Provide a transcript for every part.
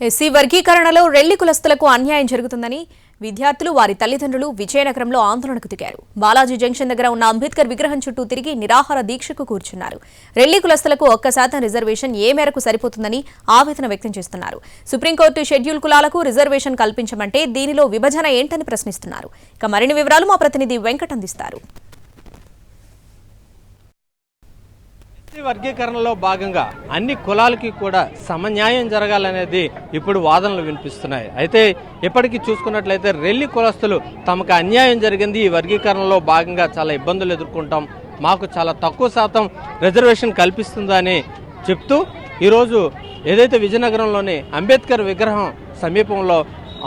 SC వర్గీకరణలో Relli కులస్తులకు అన్యాయం జరుగుతుందని విద్యార్థులు వారి తల్లిదండ్రులు విజయనగరంలో ఆందోళనకు దిగారు. బాలాజీ జంక్షన్ దగ్గర ఉన్న అంబేద్కర్ విగ్రహం చుట్టూ తిరిగి నిరాహార దీక్షకు కూర్చున్నారు. రెల్లి కులస్తులకు ఒక్క శాతం రిజర్వేషన్ ఏ మేరకు సరిపోతుందని ఆవేదన వ్యక్తం చేస్తున్నారు. సుప్రీంకోర్టు షెడ్యూల్ కులాలకు రిజర్వేషన్ కల్పించమంటే దీనిలో విభజన ఏంటని ప్రశ్నిస్తున్నారు. ఇక మరిన్ని వివరాలు మా ప్రతినిధి వెంకట్ అందిస్తారు ఎస్సీ వర్గీకరణలో భాగంగా అన్ని కులాలకి కూడా సమన్యాయం జరగాలనేది ఇప్పుడు వాదనలు వినిపిస్తున్నాయి. అయితే ఇప్పటికీ చూసుకున్నట్లయితే రెల్లి కులస్తులు తమకు అన్యాయం జరిగింది. ఈ వర్గీకరణలో భాగంగా చాలా ఇబ్బందులు ఎదుర్కొంటాం. మాకు చాలా తక్కువ శాతం రిజర్వేషన్ కల్పిస్తుందని చెప్తూ ఈరోజు ఏదైతే విజయనగరంలోని అంబేద్కర్ విగ్రహం సమీపంలో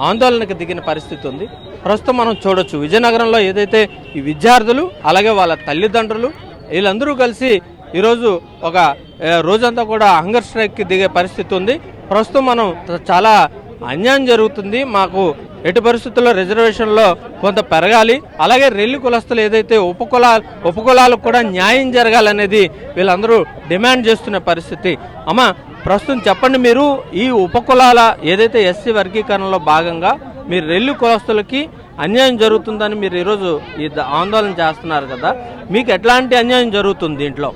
ఆందోళనకు దిగిన పరిస్థితి ఉంది. ప్రస్తుతం మనం చూడొచ్చు విజయనగరంలో ఏదైతే ఈ విద్యార్థులు అలాగే వాళ్ళ తల్లిదండ్రులు వీళ్ళందరూ కలిసి ఈరోజు ఒక రోజంతా కూడా హంగర్ స్ట్రైక్కి దిగే పరిస్థితి ఉంది. ప్రస్తుతం మనం చాలా అన్యాయం జరుగుతుంది. మాకు ఎటు పరిస్థితుల్లో రిజర్వేషన్లో కొంత పెరగాలి. అలాగే రెల్లి కులస్తులు ఏదైతే ఉపకులా ఉపకులాలకు కూడా న్యాయం జరగాలనేది వీళ్ళందరూ డిమాండ్ చేస్తున్న పరిస్థితి. అమ్మ ప్రస్తుతం చెప్పండి మీరు ఈ ఉపకులాల ఏదైతే ఎస్సీ వర్గీకరణలో భాగంగా మీరు రెల్లి కులస్తులకి అన్యాయం జరుగుతుందని మీరు ఈరోజు ఈ ద- ఆందోళన చేస్తున్నారు కదా. మీకు ఎట్లాంటి అన్యాయం జరుగుతుంది దీంట్లో?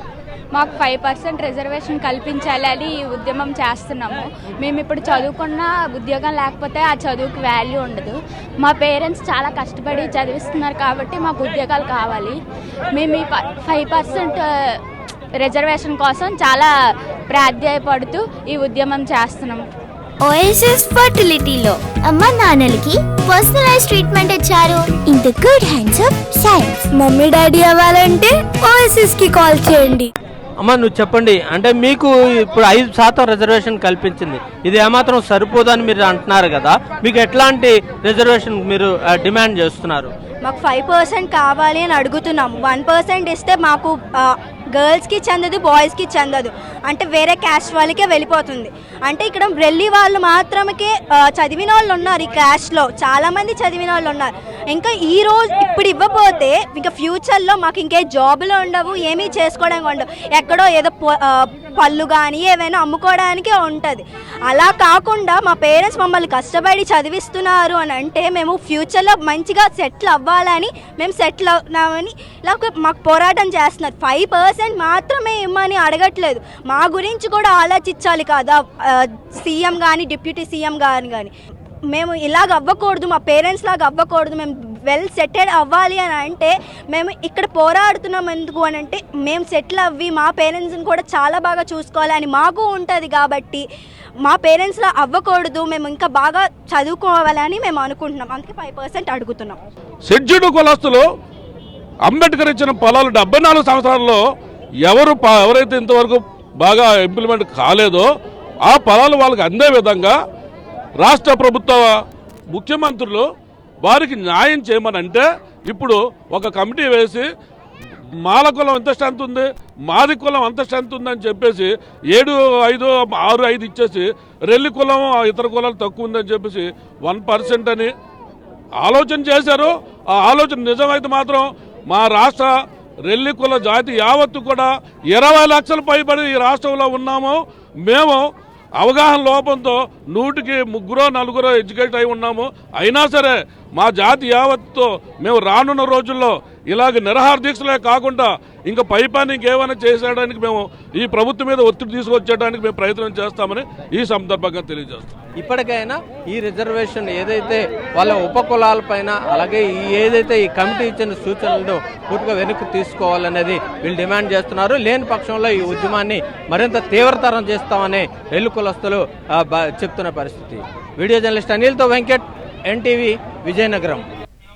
మాకు ఫైవ్ పర్సెంట్ రిజర్వేషన్ కల్పించాలి అని ఈ ఉద్యమం చేస్తున్నాము. మేము ఇప్పుడు చదువుకున్న ఉద్యోగం లేకపోతే ఆ చదువుకి వాల్యూ ఉండదు. మా పేరెంట్స్ చాలా కష్టపడి చదివిస్తున్నారు కాబట్టి మాకు ఉద్యోగాలు కావాలి. మేము ఈ ఫైవ్ పర్సెంట్ రిజర్వేషన్ కోసం చాలా ప్రాధ్యాయపడుతూ ఈ ఉద్యమం చేస్తున్నాము ఓఎస్ఎస్ ఫర్టిలిటీలో అమ్మ నాన్నలకి పర్సనలైజ్ ట్రీట్మెంట్ ఇచ్చారు. In the good hands of science mummy daddy అవ్వాలంటే ఓఎస్ఎస్కి కాల్ చేయండి. అమ్మ నువ్వు చెప్పండి. అంటే మీకు ఇప్పుడు ఐదు శాతం రిజర్వేషన్ కల్పించింది. ఇది ఏమాత్రం సరిపోదని మీరు అంటున్నారు కదా. మీకు ఎట్లాంటి రిజర్వేషన్ మీరు డిమాండ్ చేస్తున్నారు? మాకు ఫైవ్ పర్సెంట్ కావాలి అని అడుగుతున్నాం వన్ పర్సెంట్ ఇస్తే మాకు గర్ల్స్కి చెందదు బాయ్స్కి చెందదు. అంటే వేరే క్యాస్ట్ వాళ్ళకే వెళ్ళిపోతుంది. అంటే ఇక్కడ వెళ్ళి వాళ్ళు మాత్రమే చదివిన వాళ్ళు ఉన్నారు ఈ క్యాస్ట్లో చాలామంది చదివిన వాళ్ళు ఉన్నారు ఇంకా ఈ రోజు ఇప్పుడు ఇవ్వకపోతే ఇంకా ఫ్యూచర్లో మాకు ఇంకే జాబులు ఉండవు ఏమీ చేసుకోవడానికి ఉండవు. ఎక్కడో ఏదో పళ్ళు కానీ ఏవైనా అమ్ముకోవడానికే ఉంటుంది. అలా కాకుండా మా పేరెంట్స్ మమ్మల్ని కష్టపడి చదివిస్తున్నారు అని అంటే మేము ఫ్యూచర్లో మంచిగా సెటిల్ అవ్వాలని మేము సెటిల్ అవుతున్నామని ఇలా మాకు పోరాటం చేస్తున్నారు. ఫైవ్ పర్సెంట్ మాత్రమే ఇమ్మని అడగట్లేదు. మా గురించి కూడా ఆలోచించాలి కదా సీఎం కానీ డిప్యూటీ సీఎం కానీ కానీ మేము ఇలాగ అవ్వకూడదు మా పేరెంట్స్ లాగా అవ్వకూడదు మేము వెల్ సెటిల్ అవ్వాలి అని అంటే మేము ఇక్కడ పోరాడుతున్నాం ఎందుకు అని అంటే మేము సెటిల్ అవ్వి మా పేరెంట్స్ని కూడా చాలా బాగా చూసుకోవాలి అని మాకు ఉంటుంది కాబట్టి మా పేరెంట్స్లా అవ్వకూడదు మేము ఇంకా బాగా చదువుకోవాలని మేము అనుకుంటున్నాం. అందుకే ఫైవ్ పర్సెంట్ అడుగుతున్నాం. షెడ్యూల్డ్ కులస్తులు అంబేద్కర్ ఇచ్చిన పొలాలు డెబ్బై నాలుగు సంవత్సరాల్లో ఎవరు ప- ఎవరైతే ఇంతవరకు బాగా ఇంప్లిమెంట్ కాలేదో ఆ పొలాలు వాళ్ళకి అందే విధంగా రాష్ట్ర ప్రభుత్వ ముఖ్యమంత్రులు వారికి న్యాయం చేయమని అంటే ఇప్పుడు ఒక కమిటీ వేసి మాల కులం ఎంత స్ట్రెంత్ ఉంది మాది కులం అంత స్ట్రెంత్ ఉందని చెప్పేసి ఏడు ఐదు ఆరు ఐదు ఇచ్చేసి రెల్లి కులం ఇతర కులాలు తక్కువ ఉందని చెప్పేసి వన్ పర్సెంట్ అని ఆలోచన చేశారు. ఆ ఆలోచన నిజమైతే మాత్రం మా రాష్ట్ర రెల్లి కుల జాతి యావత్తు కూడా ఇరవై లక్షల పైబడి ఈ రాష్ట్రంలో ఉన్నాము. మేము అవగాహన లోపంతో నూటికి ముగ్గురో నలుగురో ఎడ్యుకేట్ అయి ఉన్నాము. అయినా సరే మా జాతి యావత్తో మేము రానున్న రోజుల్లో ఇలాగ నిరహార దీక్షలే కాకుండా ఇంకా పైపాన్ని ఇంకేమైనా చేసేయడానికి మేము ఈ ప్రభుత్వం మీద ఒత్తిడి తీసుకొచ్చేయడానికి మేము ప్రయత్నం చేస్తామని ఈ సందర్భంగా తెలియజేస్తాం. ఇప్పటికైనా ఈ రిజర్వేషన్ ఏదైతే వాళ్ళ ఉపకులాలపైన అలాగే ఈ ఏదైతే ఈ కమిటీ ఇచ్చిన సూచనలను పూర్తిగా వెనక్కి తీసుకోవాలనేది వీళ్ళు డిమాండ్ చేస్తున్నారు. లేని పక్షంలో ఈ ఉద్యమాన్ని మరింత తీవ్రతరం చేస్తామని రెల్లు కులస్తులు చెప్తున్న పరిస్థితి. వీడియో జర్నలిస్ట్ అనిల్తో వెంకట్ ఎన్టీవీ విజయనగరం.